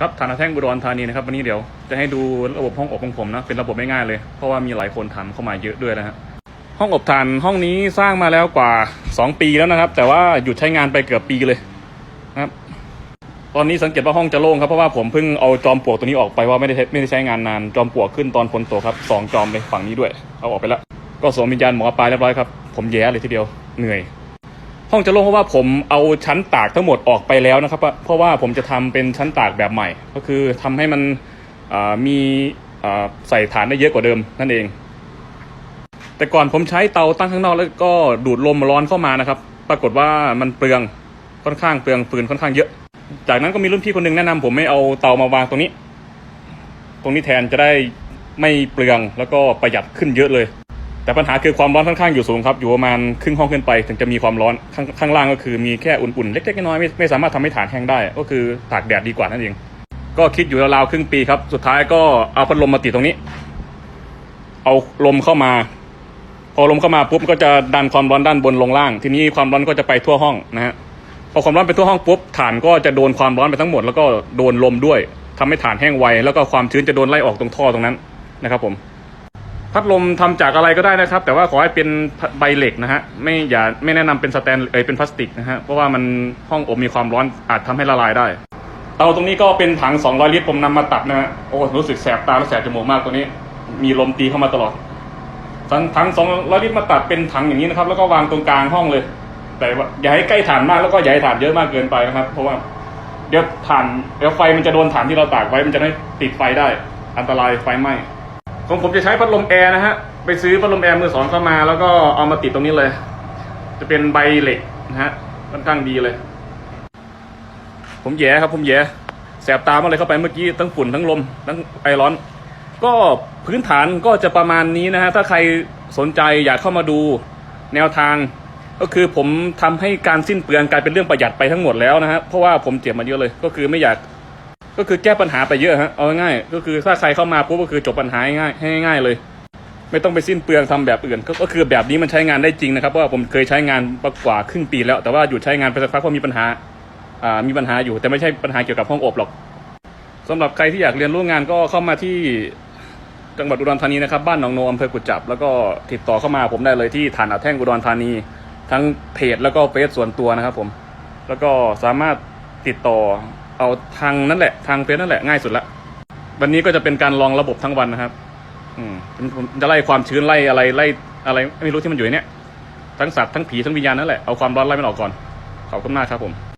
ครับฐานะแท่งบุรอนธานีนะครับวันนี้เดี๋ยวจะให้ดูระบบห้องอบของผมนะเป็นระบบไม่ง่ายเลย เพราะว่ามีหลายคนถามเข้ามาเยอะด้วยนะฮะห้องอบถ่านห้องนี้สร้างมาแล้วกว่า 2 ปีแล้วนะครับ แต่ว่าหยุดใช้งานไปเกือบปีเลยนะครับ ตอนนี้สังเกตว่าห้องจะโล่งครับเพราะว่าผมเพิ่งเอาจอมปลวกตัวนี้ออกไปว่าไม่ได้ไม่ได้ใช้งานนานจอมปลวกขึ้นตอนฝนตกครับสองจอมเลยฝั่งนี้ด้วยเอาออกไปแล้วก็สวมวิญญาณหมอปลายเรียบร้อยครับผมแย่เลยทีเดียวเหนื่อย ห้องจะโล่งเพราะว่าผมเอาชั้นตากทั้งหมดออกไปแล้วนะครับ เพราะว่าผมจะทำเป็นชั้นตากแบบใหม่ ก็คือทำให้มันมีใส่ฐานได้เยอะกว่าเดิมนั่นเอง แต่ก่อนผมใช้เตาตั้งข้างนอกแล้วก็ดูดลมร้อนเข้ามานะครับ ปรากฏว่ามันเปลืองค่อนข้างเปลืองฟืนค่อนข้างเยอะ จากนั้นก็มีรุ่นพี่คนหนึ่งแนะนำผมไม่เอาเตามาวางตรงนี้ ตรงนี้แทนจะได้ไม่เปลืองแล้วก็ประหยัดขึ้นเยอะเลย แต่ปัญหาคือความร้อนค่อนข้างอยู่สูงครับอยู่ประมาณครึ่งห้องขึ้นไป ถึงจะมีความร้อนข้างข้างล่างก็คือมีแค่อุ่นๆเล็กๆน้อยๆไม่ไม่สามารถทำให้ฐานแห้งได้ ก็คือตากแดดดีกว่านั่นเอง ก็คิดอยู่ราวๆครึ่งปีครับ สุดท้ายก็เอาพัดลมมาติดตรงนี้ เอาลมเข้ามา พอลมเข้ามาปุ๊บก็จะดันความร้อนด้านบนลงล่าง ทีนี้ความร้อนก็จะไปทั่วห้องนะฮะพอความร้อนไปทั่วห้องปุ๊บฐานก็จะโดนความร้อนไปทั้งหมด แล้วก็โดนลมด้วยทำให้ฐานแห้งไวแล้วก็ความชื้นจะโดนไล่ออกตรงท่อตรงนั้นนะครับผม พัดลมทำจากอะไรก็ได้นะครับ แต่ว่าขอให้เป็นใบเหล็กนะฮะไม่อย่าไม่แนะนำเป็นสแตนเอยเป็นพลาสติกนะฮะเพราะว่ามันห้องอบมีความร้อนอาจทำให้ละลายได้เตาตรงนี้ก็เป็นถัง 200 ลิตรผมนำมาตัดนะฮะโอ้รู้สึกแสบตาและแสบจมูกมากตัวนี้ มีลมตีเข้ามาตลอดถังถัง 200 ลิตรมาตัดเป็นถังอย่างนี้นะครับแล้วก็วางตรงกลางห้องเลย แต่ว่าอย่าให้ใกล้ฐานมากแล้วก็อย่าให้ฐานเยอะมากเกินไปนะครับ เพราะว่าเดี๋ยวฐานเดี๋ยวไฟมันจะโดนฐานที่เราตากไว้มันจะไม่ติดไฟได้ อันตรายไฟไหม้ ของผมจะใช้พัดลมแอร์นะฮะ ไปซื้อพัดลมแอร์มือสองเข้ามา แล้วก็เอามาติดตรงนี้เลย จะเป็นใบเหล็กนะฮะค่อนข้างดีเลย ผมแย่ครับ ผมแย่แสบตามากเลยเข้าไปเมื่อกี้ทั้งฝุ่นทั้งลมทั้งไอร้อน ก็พื้นฐานก็จะประมาณนี้นะฮะถ้าใครสนใจอยากเข้ามาดูแนวทาง ก็คือผมทำให้การสิ้นเปลืองกลายเป็นเรื่องประหยัดไปทั้งหมดแล้วนะฮะเพราะว่าผมเจ็บมาเยอะเลย ก็คือไม่อยาก ก็คือแก้ปัญหาไปเยอะฮะเอาง่ายก็คือถ้าใครเข้ามาปุ๊บก็คือจบปัญหาง่ายให้ง่ายๆเลย ไม่ต้องไปสิ้นเปลืองทำแบบอื่น ก็คือแบบนี้มันใช้งานได้จริงนะครับเพราะว่าผมเคยใช้งานมากว่าครึ่งปีแล้ว แต่ว่าหยุดใช้งานไปสักพักเพราะมีปัญหาอ่ามีปัญหาอยู่แต่ไม่ใช่ปัญหาเกี่ยวกับห้องอบหรอกสำหรับใครที่อยากเรียนรู้งานก็เข้ามาที่จังหวัดอุดรธานีนะครับบ้านหนองโนอำเภอกุจจับ แล้วก็ติดต่อเข้ามาผมได้เลยที่ฐานอัดแท่งอุดรธานี ทั้งเพจแล้วก็เฟซส่วนตัวนะครับผมแล้วก็สามารถติดต่อ เอาทางนั่นแหละทางเฟซนั่นแหละง่ายสุดละวันนี้ก็จะเป็นการลองระบบทั้งวันนะครับ อืมผมจะไล่ความชื้นไล่อะไรไล่อะไรไม่รู้ที่มันอยู่ในเนี้ยทั้งสัตว์ทั้งผีทั้งวิญญาณนั่นแหละเอาความร้อนไล่มันออกก่อนขอบคุณมากครับผม